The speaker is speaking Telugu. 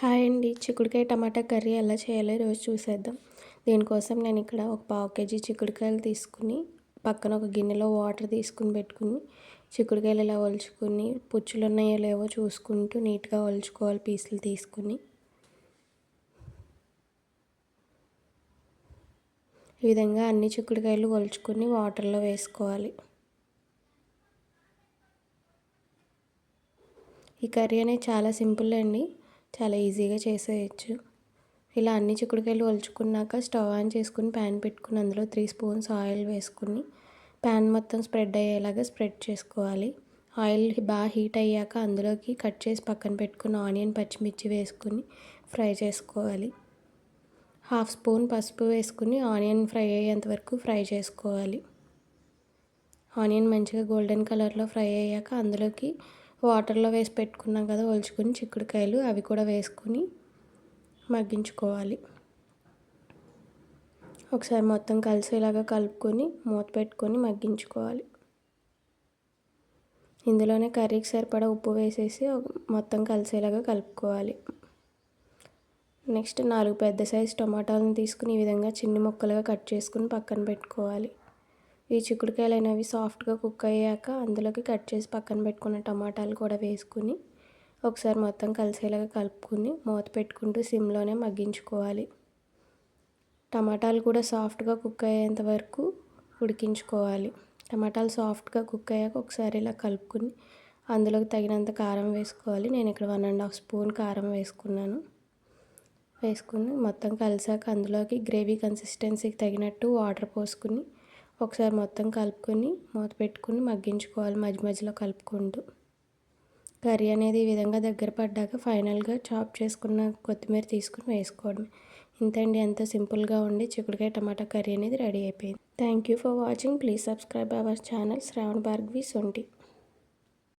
హాయ్ అండి. చిక్కుడుకాయ టమాటా కర్రీ ఎలా చేయాలో రోజు చూసేద్దాం. దీనికోసం నేను ఇక్కడ ఒక పావు కేజీ చిక్కుడుకాయలు తీసుకుని పక్కన ఒక గిన్నెలో వాటర్ తీసుకుని పెట్టుకుని చిక్కుడుకాయలు ఇలా ఒలుచుకుని పుచ్చులు ఉన్నాయో లేవో చూసుకుంటూ నీట్గా ఒలుచుకోవాలి పీసులు తీసుకుని. ఈ విధంగా అన్ని చిక్కుడుకాయలు ఒలుచుకుని వాటర్లో వేసుకోవాలి. ఈ కర్రీ అనేది చాలా సింపుల్ అండి. చాలా ఈజీగా చేసేయచ్చు. ఇలా అన్ని చిక్కుడుకాయలు ఒలుచుకున్నాక స్టవ్ ఆన్ చేసుకుని ప్యాన్ పెట్టుకుని అందులో త్రీ స్పూన్స్ ఆయిల్ వేసుకుని ప్యాన్ మొత్తం స్ప్రెడ్ అయ్యేలాగా స్ప్రెడ్ చేసుకోవాలి. ఆయిల్ బాగా హీట్ అయ్యాక అందులోకి కట్ చేసి పక్కన పెట్టుకున్న ఆనియన్ పచ్చిమిర్చి వేసుకుని ఫ్రై చేసుకోవాలి. హాఫ్ స్పూన్ పసుపు వేసుకుని ఆనియన్ ఫ్రై అయ్యేంత వరకు ఫ్రై చేసుకోవాలి. ఆనియన్ మంచిగా గోల్డెన్ కలర్లో ఫ్రై అయ్యాక అందులోకి వాటర్లో వేసి పెట్టుకున్నాం కదా ఒలుచుకొని చిక్కుడుకాయలు అవి కూడా వేసుకొని మగ్గించుకోవాలి. ఒకసారి మొత్తం కలిసేలాగా కలుపుకొని మూత పెట్టుకొని మగ్గించుకోవాలి. ఇందులోనే కర్రీకి సరిపడా ఉప్పు వేసేసి మొత్తం కలిసేలాగా కలుపుకోవాలి. నెక్స్ట్ నాలుగు పెద్ద సైజు టమాటాలను తీసుకుని ఈ విధంగా చిన్ని ముక్కలుగా కట్ చేసుకుని పక్కన పెట్టుకోవాలి. ఈ చిక్కుడుకాయలు అనేవి సాఫ్ట్గా కుక్ అయ్యాక అందులోకి కట్ చేసి పక్కన పెట్టుకున్న టమాటాలు కూడా వేసుకుని ఒకసారి మొత్తం కలిసేలాగా కలుపుకుని మూత పెట్టుకుంటూ సిమ్లోనే మగ్గించుకోవాలి. టమాటాలు కూడా సాఫ్ట్గా కుక్ అయ్యేంత వరకు ఉడికించుకోవాలి. టమాటాలు సాఫ్ట్గా కుక్ అయ్యాక ఒకసారి ఇలా కలుపుకుని అందులోకి తగినంత కారం వేసుకోవాలి. నేను ఇక్కడ వన్ అండ్ హాఫ్ స్పూన్ కారం వేసుకున్నాను. వేసుకుని మొత్తం కలిసాక అందులోకి గ్రేవీ కన్సిస్టెన్సీకి తగినట్టు వాటర్ పోసుకుని ఒకసారి మొత్తం కలుపుకొని మూత పెట్టుకుని మగ్గించుకోవాలి మధ్య మధ్యలో కలుపుకుంటూ. కర్రీ అనేది ఈ విధంగా దగ్గర పడ్డాక ఫైనల్గా చాప్ చేసుకున్న కొత్తిమీర తీసుకుని వేసుకోవడం ఇంతండి ఎంతో సింపుల్గా ఉండి చిక్కుడుకాయ టమాటా కర్రీ అనేది రెడీ అయిపోయింది. Thank you for watching. Please subscribe our channel Shravan Bhargavi Sonti.